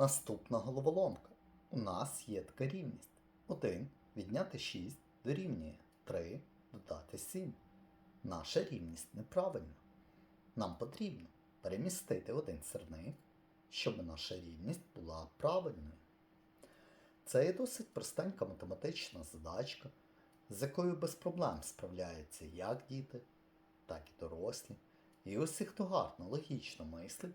Наступна головоломка. У нас є така рівність. 1 відняти 6 дорівнює 3 додати 7. Наша рівність неправильна. Нам потрібно перемістити один сирник, щоб наша рівність була правильною. Це є досить простенька математична задачка, з якою без проблем справляються як діти, так і дорослі. І усі, хто гарно логічно мислить,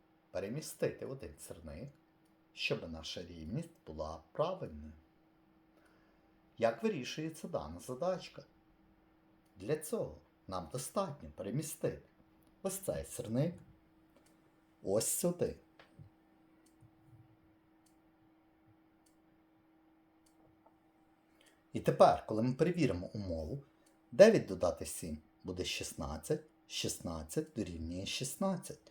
перемістити один сирник, щоб наша рівність була правильною. Як вирішується дана задачка? Для цього нам достатньо перемістити ось цей сирник ось сюди. І тепер, коли ми перевіримо умову, 9 додати 7 буде 16, 16 дорівнює 16.